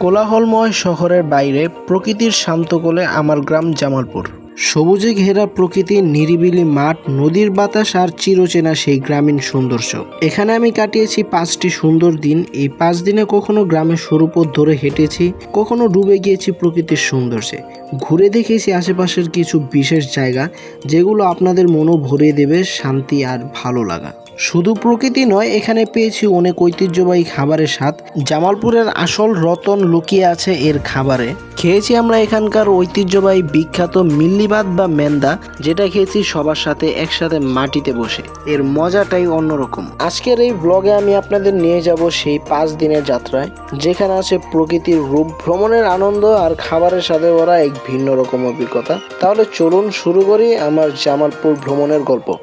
কোলাহলময় শহরের বাইরে প্রকৃতির শান্ত কোলে আমার গ্রাম জামালপুর। সবুজে ঘেরা প্রকৃতির নিরিবিলি মাঠ, নদীর বাতাস আর চিরচেনা সেই গ্রামীণ সৌন্দর্য। এখানে আমি কাটিয়েছি পাঁচটি সুন্দর দিন। এই পাঁচ দিনে কখনো গ্রামের সরুপথ ধরে হেঁটেছি, কখনো ডুবে গিয়েছি প্রকৃতির সৌন্দর্যে। ঘুরে দেখেছি আশেপাশের কিছু বিশেষ জায়গা, যেগুলো আপনাদের মনও ভরিয়ে দেবে শান্তি আর ভালো লাগা। শুধু প্রকৃতি নয়, এখানে পেয়েছি অনেক ঐতিহ্যবাহী খাবারের স্বাদ। জামালপুরের আসল রতন লুকিয়ে আছে এর খাবারে। খেয়েছি আমরা এখানকার ঐতিহ্যবাহী বিখ্যাত মিল্লিবাদ বা মেন্দা যেটা খেয়েছি সবার সাথে একসাথে মাটিতে বসে। এর মজাটাই অন্যরকম। আজকের এই ব্লগে আমি আপনাদের নিয়ে যাব সেই পাঁচ দিনের যাত্রায়, যেখানে আছে প্রকৃতির রূপ, ভ্রমণের আনন্দ আর খাবারের সাথে ওরা এক ভিন্ন রকম অভিজ্ঞতা। তাহলে চলুন শুরু করি আমার জামালপুর ভ্রমণের গল্প।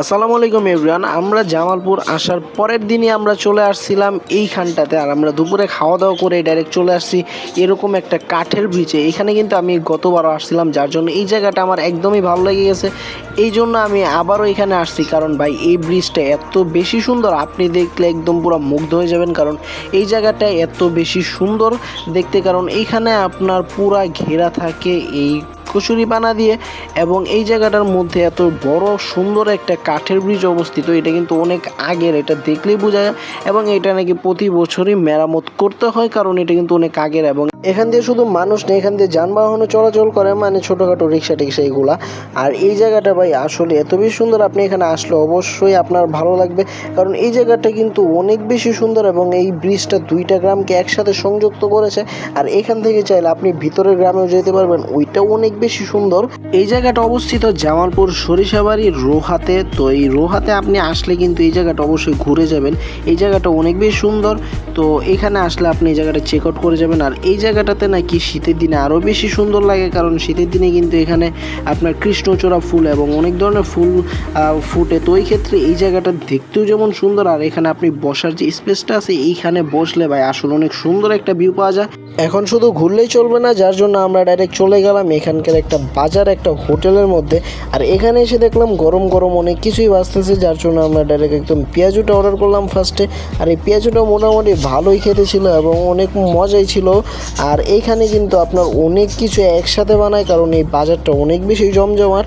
আসসালামু আলাইকুম এভরিওয়ান, আমরা জামালপুর আসার পরের দিনই আমরা চলে আসছিলাম এইখানটাতে আর আমরা দুপুরে খাওয়া দাওয়া করে ডাইরেক্ট চলে আসছি এরকম একটা কাঠের ব্রিজে এখানে কিন্তু আমি গতবারও আসছিলাম, যার জন্য এই জায়গাটা আমার একদমই ভালো লেগে গেছে। এই জন্য আমি আবারও এখানে আসছি, কারণ ভাই, এই ব্রিজটা এত বেশি সুন্দর, আপনি দেখলে একদম পুরো মুগ্ধ হয়ে যাবেন, কারণ এই জায়গাটা এত বেশি সুন্দর দেখতে, কারণ এইখানে আপনার পুরা ঘেরা থাকে এই কচুরি পানা দিয়ে এবং এই জায়গাটার মধ্যে এত বড় সুন্দর একটা কাঠের ব্রিজ অবস্থিত, এটা কিন্তু অনেক আগের, এটা দেখলেই বোঝা যায়। এবং এটা নাকি প্রতি বছরই মেরামত করতে হয়, কারণ এটা কিন্তু অনেক আগের এবং এখান দিয়ে শুধু মানুষ নেই, এখান দিয়ে যানবাহনও চলাচল করে মানে ছোটোখাটো রিক্সা টিক্সা এইগুলা আর এই জায়গাটা ভাই আসলে এত বেশি সুন্দর আপনি এখানে আসলে অবশ্যই আপনার ভালো লাগবে। কারণ এই জায়গাটা কিন্তু অনেক বেশি সুন্দর এবং এই ব্রিজটা দুইটা গ্রামকে একসাথে সংযুক্ত করেছে। আর এখান থেকে চাইলে আপনি ভিতরের গ্রামেও যেতে পারবেন, ওইটাও অনেক বেশি সুন্দর। এই জায়গাটা অবস্থিত জামালপুর সরিষাবাড়ি রোহাতে। তো এই রোহাতে আপনি আসলে কিন্তু এই জায়গাটা অবশ্যই ঘুরে যাবেন। এই জায়গাটা অনেক বেশি সুন্দর। তো এখানে আসলে আপনি এই জায়গাটা চেক আউট করে যাবেন। আর এই জায়গাটাতে নাকি শীতের দিনে আরও বেশি সুন্দর লাগে, কারণ শীতের দিনে কিন্তু এখানে আপনার কৃষ্ণচূড়া ফুল এবং অনেক ধরনের ফুল ফুটে। তো এই ক্ষেত্রে এই জায়গাটা দেখতেও যেমন সুন্দর, আর এখানে আপনি বসার যে স্পেসটা আছে, এইখানে বসলে ভাই আসলে অনেক সুন্দর একটা ভিউ পাওয়া যায়। এখন শুধু ঘুরলেই চলবে না, যার জন্য আমরা ডাইরেক্ট চলে গেলাম এখানকার একটা বাজার, একটা হোটেলের মধ্যে। আর এখানে এসে দেখলাম গরম গরম অনেক কিছুই বাঁচতেছে, যার জন্য আমরা ডাইরেক্ট একদম পেঁয়াজুটা অর্ডার করলাম ফার্স্টে আর এই পেঁয়াজুটা মোটামুটি ভালোই খেতে ছিল এবং অনেক মজাই ছিল। আর এইখানে কিন্তু আপনার অনেক কিছু একসাথে বানায়, কারণ এই বাজারটা অনেক বেশি জমজমাট।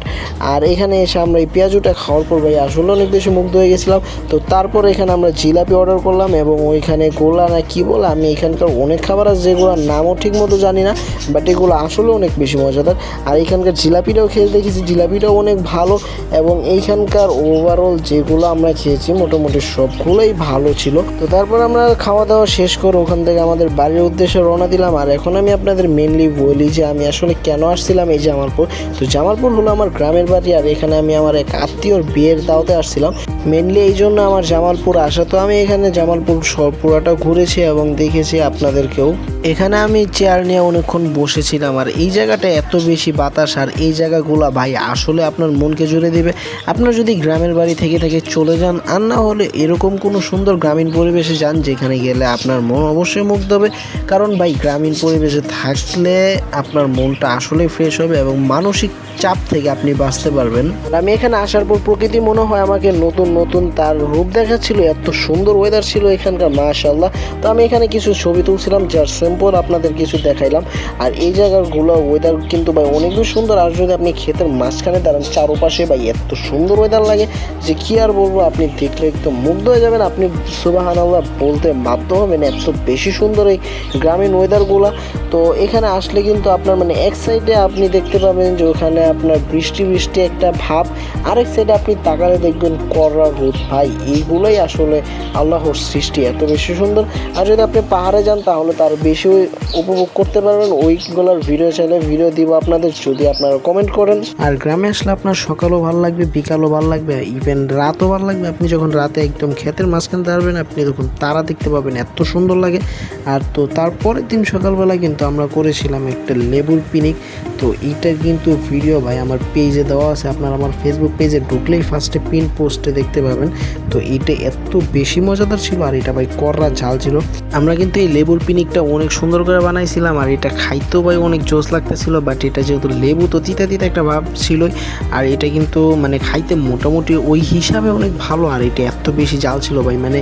আর এখানে এসে আমরা এই পেঁয়াজুটা খাওয়ার পর ভাই আসলে অনেক বেশি মুগ্ধ হয়ে গেছিলাম। তো তারপর এখানে আমরা জিলাপি অর্ডার করলাম এবং ওইখানে গোলা না কী বলে, আমি এখানকার অনেক খাবার আছে যেগুলোর নামও ঠিক মতো জানি না বাট এগুলো আসলে অনেক বেশি মজাদার। আর এখানকার জিলাপিটাও খেয়ে দেখেছি, জিলাপিটাও অনেক ভালো এবং এইখানকার ওভারঅল যেগুলো আমরা খেয়েছি মোটামুটি সবগুলোই ভালো ছিল। তো তারপর আমরা খাওয়া দাওয়া শেষ করে ওখান থেকে আমাদের বাড়ির উদ্দেশ্যে রওনা দিলাম। আর এখন আমি আপনাদের মেনলি বলি যে আমি আসলে কেন আসছিলাম এই জামালপুর। তো জামালপুর হলো আমার গ্রামের বাড়ি, আর এখানে আমি আমার এক আত্মীয়র বিয়ের দাওতে আসছিলাম। মেনলি এই জন্য আমার জামালপুর আসা। তো আমি এখানে জামালপুর পুরাটা ঘুরেছি এবং দেখেছি আপনাদেরকেও। এখানে আমি চেয়ার নিয়ে অনেকক্ষণ বসেছিলাম। আর এই জায়গাটা এত বেশি বাতাস, আর এই জায়গাগুলো ভাই আসলে আপনার মনকে জুড়ে দেবে। আপনার যদি গ্রামের বাড়ি থেকে থেকে চলে যান, আর না হলে এরকম কোনো সুন্দর গ্রামীণ পরিবেশে যান, যেখানে গেলে আপনার মন অবশ্যই মুগ্ধ হবে। কারণ ভাই, গ্রামীণ পরিবেশে থাকলে আপনার মনটা আসলেই ফ্রেশ হবে এবং মানসিক চাপ থেকে আপনি বাঁচতে পারবেন। আমি এখানে আসার পর প্রকৃতি মনে হয় আমাকে নতুন নতুন তার রূপ দেখাচ্ছিল, এত সুন্দর ওয়েদার ছিল এখানকার মাশাল্লাহ তো আমি এখানে কিছু ছবি তুলছিলাম, যার স্যাম্পল আপনাদের কিছু দেখাইলাম। আর এই জায়গাগুলো ওয়েদার কিন্তু ভাই অনেক সুন্দর। আর যদি আপনি ক্ষেতের মাঝখানে দাঁড়ান, চারপাশে ভাই এত সুন্দর ওয়েদার লাগে যে কি আর বলব, আপনি দেখলে একদম মুগ্ধ হয়ে যাবেন। আপনি সুবাহান বলতে বাধ্য হবেন, এত বেশি সুন্দর এই গ্রামীণ ওয়েদারগুলো তো এখানে আসলে কিন্তু আপনার মানে এক সাইডে আপনি দেখতে পাবেন যে ওখানে আপনার বৃষ্টি বৃষ্টি একটা ভাব। আরেক সাইডে আপনি তাকালে দেখবেন কররা রোদ। ভাই, এইগুলোই আসলে আল্লাহর সৃষ্টি। এত বেশি সুন্দর। আর যদি আপনি পাহাড়ে যান, তাহলে তার বেশি উপভোগ করতে পারবেন। ওইগুলোর ভিডিও চাইলে ভিডিও দিব আপনাদের, যদি আপনারা কমেন্ট করেন। আর গ্রামে আসলে আপনার সকালও ভালো লাগবে, বিকালও ভালো লাগবে ইভেন রাতও ভালো লাগবে। আপনি যখন রাতে একদম ক্ষেতের মাঝখানে দাঁড়াবেন, আপনি তখন তারা দেখতে পাবেন, এত সুন্দর লাগে। আর তো তারপরের দিন সকালবেলা কিন্তু আমরা করেছিলাম একটা লেবুর পিকনিক তো এইটার কিন্তু ভিডিও ভাই আমার পেজে দেওয়া আছে। আপনার আমার ফেসবুক পেজে ঢুকলেই ফার্স্টে পিন পোস্টে দেখতে পাবেন। তো এটা এত বেশি মজাদার ছিল আর এটা ভাই কররা ঝাল ছিল। আমরা কিন্তু এই লেবুর পিনিকটা অনেক সুন্দর করে বানাইছিলাম আর এটা খাইতেও ভাই অনেক জোস লাগতেছিল বাট এটা যেহেতু লেবু তো তিতা তিতা একটা ভাব ছিলই। আর এটা কিন্তু মানে খাইতে মোটামুটি ওই হিসাবে অনেক ভালো আর এটা এত বেশি জাল ছিল ভাই। মানে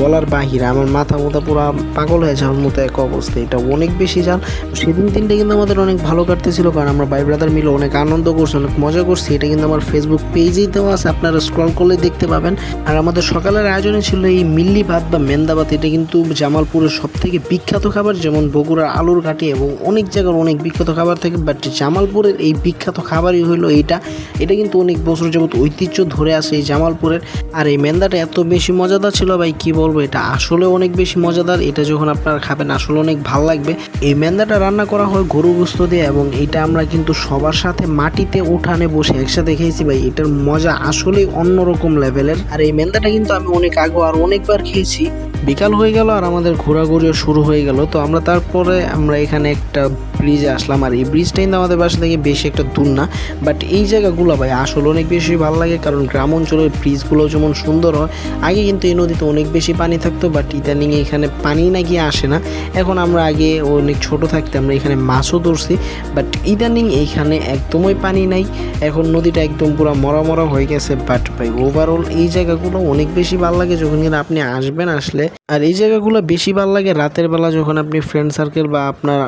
বলার বাহিরে আমার মাথা মোথা পুরো পাগল হয়ে যাওয়ার মতো এক অবস্থা। এটা অনেক বেশি জাল সেদিন দিনটা কিন্তু আমাদের অনেক ভালো কাটতেছিল কারণ আমরা ভাই ব্রাদার মিলে অনেক আনন্দ করছি, অনেক মজা করছি। এটা কিন্তু আমার ফেসবুক পেজেই দেওয়া আছে, আপনারা স্ক্রল করলে দেখতে পাবেন। আর আমাদের সকালের আয়োজনে ছিল এই মিল্লি ভাত বা মেন্দা ভাত। এটা কিন্তু জামালপুরের সব থেকে বিখ্যাত খাবার, যেমন বগুড়ার আলুর ঘাটি এবং অনেক জায়গার অনেক বিখ্যাত খাবার থাকে বাট জামালপুরের এই বিখ্যাত খাবারই হলো এইটা। এটা কিন্তু অনেক বছর যাবত ঐতিহ্য ধরে আসে এই জামালপুরের। আর এই মেন্দাটা এত বেশি মজাদার ছিল ভাই, কি বলব? এটা আসলে অনেক বেশি মজাদার। এটা যখন আপনারা খাবেন, আসলে অনেক ভালো লাগবে। এই মেন্দাটা রান্না করা হয় গরু গোস্ত দিয়ে এবং এটা আমরা কিন্তু সবার সাথে মাটিতে উঠানে বসে একসাথে খেয়েছি ভাই। এটার মজা আসলেই অন্যরকম লেভেলের। আর এই মেন্দাটা কিন্তু আমি অনেক আগে আর অনেকবার খেয়েছি। বিকাল হয়ে গেল আর আমাদের ঘোরাঘুরিও শুরু হয়ে গেল। তো আমরা তারপরে আমরা এখানে একটা ব্রিজে আসলাম। আর এই ব্রিজটা কিন্তু আমাদের বাসা থেকে বেশি একটা দূর না। বাট এই জায়গাগুলো ভাই আসলে অনেক বেশি ভালো লাগে। কারণ গ্রাম অঞ্চলের ব্রিজগুলো যেমন সুন্দর হয়, আগে কিন্তু এই নদীতে অনেক বেশি পানি থাকতো। বাট ইদানিং এখানে পানি নাকি আসে না। এখন আমরা আগে অনেক ছোট থাকতে আমরা এখানে মাছও ধরছি। বাট ইদানিং এইখানে একদমই পানি নাই। এখন নদীটা একদম পুরো মরা মরা হয়ে গেছে বাট ভাই ওভারঅল এই জায়গাগুলো অনেক বেশি ভালো লাগে যখন আপনি আসবেন, আসলে আর এই জায়গাগুলো বেশি ভালো লাগে রাতের বেলা যখন আপনি ফ্রেন্ড সার্কেল বা আপনার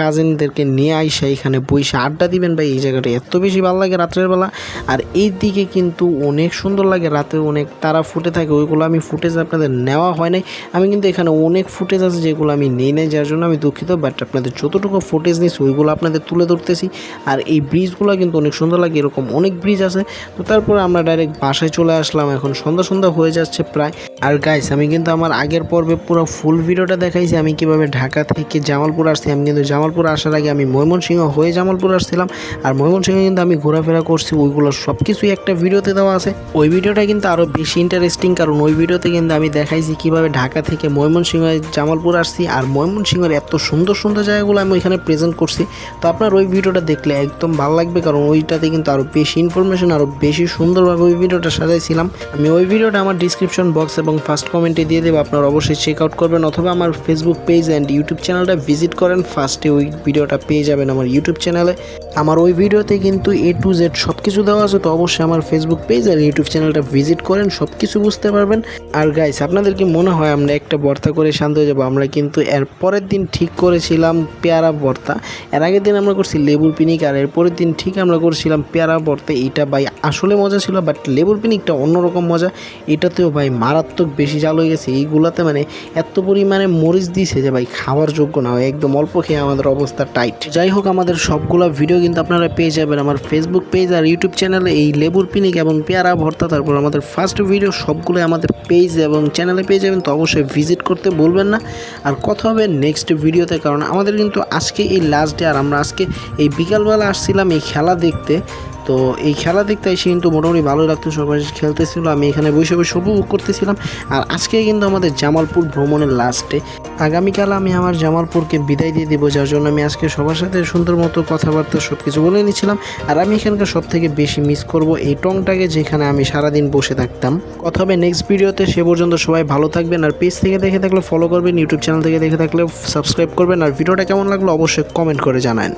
কাজিনদেরকে নিয়ে আইসা এখানে বইসে আড্ডা দিবেন ভাই, এই জায়গাটা এত বেশি ভালো লাগে রাতের বেলা। আর এই দিকে কিন্তু অনেক সুন্দর লাগে, রাতে অনেক তারা ফুটে থাকে, ওইগুলো আমি ফুটেজ আপনাদের নেওয়া হয় নাই। আমি কিন্তু এখানে অনেক ফুটেজ আছে যেগুলো আমি নেই নাই, যার জন্য আমি দুঃখিত বাট আপনাদের যতটুকু ফুটেজ নিয়েছি, ওইগুলো আপনাদের তুলে ধরতেছি। আর এই ব্রিজগুলো কিন্তু অনেক সুন্দর লাগে, এরকম অনেক ব্রিজ আছে। তো তারপরে আমরা ডাইরেক্ট বাসায় চলে আসলাম, এখন সন্ধ্যা সন্ধ্যা হয়ে যাচ্ছে প্রায়। আর গাইস আমি কিন্তু আমার আগের পর্বে পুরো ফুল ভিডিওটা দেখাইছি। আমি কীভাবে ঢাকা থেকে জামালপুর আসছি, আমি কিন্তু জামালপুর আসার আগে আমি ময়মনসিংহ হয়ে জামালপুর আসছিলাম। আর ময়মনসিংহে কিন্তু আমি ঘোরাফেরা করছি, ওইগুলো সব কিছুই একটা ভিডিওতে দেওয়া আছে। ওই ভিডিওটা কিন্তু আরও বেশি ইন্টারেস্টিং কারণ ওই ভিডিওতে কিন্তু আমি দেখাইছি কীভাবে ঢাকা থেকে ময়মনসিংহ জামালপুর আসছি। আর ময়মনসিংহের এত সুন্দর সুন্দর জায়গাগুলো আমি ওইখানে প্রেজেন্ট করছি। তো আপনার ওই ভিডিওটা দেখলে একদম ভালো লাগবে, কারণ ওইটাতে কিন্তু আরও বেশি ইনফরমেশন আরও বেশি সুন্দরভাবে ওই ভিডিওটা সাজাইছিলাম। আমি ওই ভিডিওটা আমার ডিসক্রিপশন বক্স এবং ফার্স্ট কমেন্টে দিয়ে দেবো, আপনারা অবশ্যই চেক আউট করবেন অথবা আমার ফেসবুক পেজ অ্যান্ড ইউটিউব চ্যানেলটা ভিজিট করেন। ফার্স্টে ওই ভিডিওটা পেয়ে যাবেন আমার ইউটিউব চ্যানেলে আমার ওই ভিডিওতে কিন্তু এ টু জেড সব কিছু দেওয়া আছে, তো অবশ্যই আমার ফেসবুক পেজ আর ইউটিউব চ্যানেলটা ভিজিট করেন সব কিছু বুঝতে পারবেন। আর গাইস আপনাদের কি মনে হয় আমরা একটা ভর্তা করে শান্ত হয়ে যাব? আমরা কিন্তু এর পরের দিন ঠিক করেছিলাম পেয়ারা ভর্তা এর আগের দিন আমরা করছি লেবুর পিনিক, আর এর পরের দিন ঠিক আমরা করছিলাম পেয়ারা ভর্তা এইটা ভাই আসলে মজা ছিল বাট লেবুর পিনিকটা অন্যরকম মজা। এটাতেও ভাই মারাত্মক বেশি জাল হয়ে গেছে। এইগুলাতে মানে এত পরিমাণে মরিচ দিয়েছে যে ভাই খাওয়ার যোগ্য না হয়। একদম অল্প খেয়ে আমাদের অবস্থা টাইট যাই হোক, আমাদের সবগুলো ভিডিও কিন্তু আপনারা পেয়ে যাবেন আমার ফেসবুক পেজ আর ইউটিউব চ্যানেলে এই লেবুর পিনিক এবং পেয়ারা ভর্তা, তারপর আমাদের ফার্স্ট ভিডিও সবগুলো আমাদের পেজ এবং চ্যানেলে পেয়ে যাবেন। তো অবশ্যই ভিজিট করতে বলবেন না। আর কথা হবে নেক্সট ভিডিওতে কারণ আমাদের কিন্তু আজকে এই লাস্ট ডে আর আমরা আজকে এই বিকালবেলা আসছিলাম এই খেলা দেখতে। তো এই খেলা দেখতে এসে কিন্তু মোটামুটি ভালো লাগতো। সবাই খেলতেছিল। আমি এখানে বসে বসে উপভোগ করতেছিলাম। আর আজকে কিন্তু আমাদের জামালপুর ভ্রমণের লাস্টে আগামীকাল আমি আমার জামালপুরকে বিদায় দিয়ে দেবো, যার জন্য আমি আজকে সবার সাথে সুন্দর মতো কথাবার্তা সব কিছু বলে নিচ্ছিলাম আর আমি এখানকার সব থেকে বেশি মিস করব এই টংটাকে, যেখানে আমি সারাদিন বসে থাকতাম। কথা হবে নেক্সট ভিডিওতে সে পর্যন্ত সবাই ভালো থাকবেন। আর পেজ থেকে দেখে থাকলে ফলো করবেন ইউটিউব চ্যানেল থেকে দেখে থাকলে সাবস্ক্রাইব করবেন। আর ভিডিওটা কেমন লাগল অবশ্যই কমেন্ট করে জানান।